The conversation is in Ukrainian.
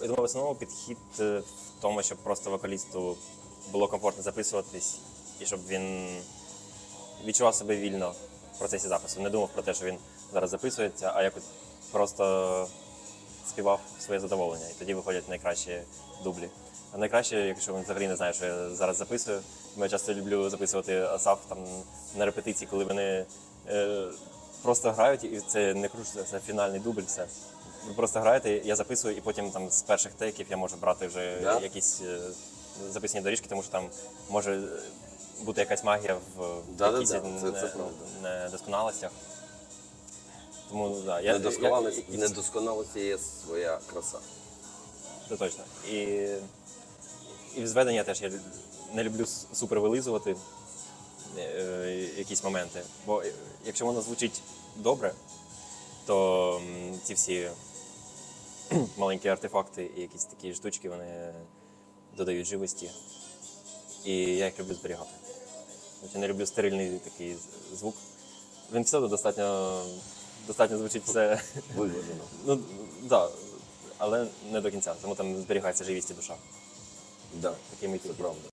я думаю, в основному підхід е, в тому, щоб просто вокалісту було комфортно записуватись, і щоб він відчував себе вільно в процесі запису. Не думав про те, що він зараз записується, а якось просто співав своє задоволення. І тоді виходять найкращі дублі. А найкраще, якщо він взагалі не знає, що я зараз записую. Я часто люблю записувати Асаф там на репетиції, коли вони е, просто грають, і це не кружиться, це фінальний дубль. Все. Ви просто граєте, я записую, і потім там з перших тейків я можу брати вже Да? якісь е, записані доріжки, тому що там може бути якась магія в це- це недосконалостях. Тому да, я, Недосконалості, я- недосконалості є своя краса. це точно. І, і в зведенні я теж я не люблю супер вилизувати е, якісь моменти. Бо е, якщо воно звучить добре, то ці всі маленькі артефакти і якісь такі штучки вони додають живості. І я їх люблю зберігати. Я не люблю стерильний такий звук. Він все достатньо, достатньо звучить все. Виважено. Ну, да, але не до кінця, тому там зберігається живість і душа. Да, Такий мій це правда.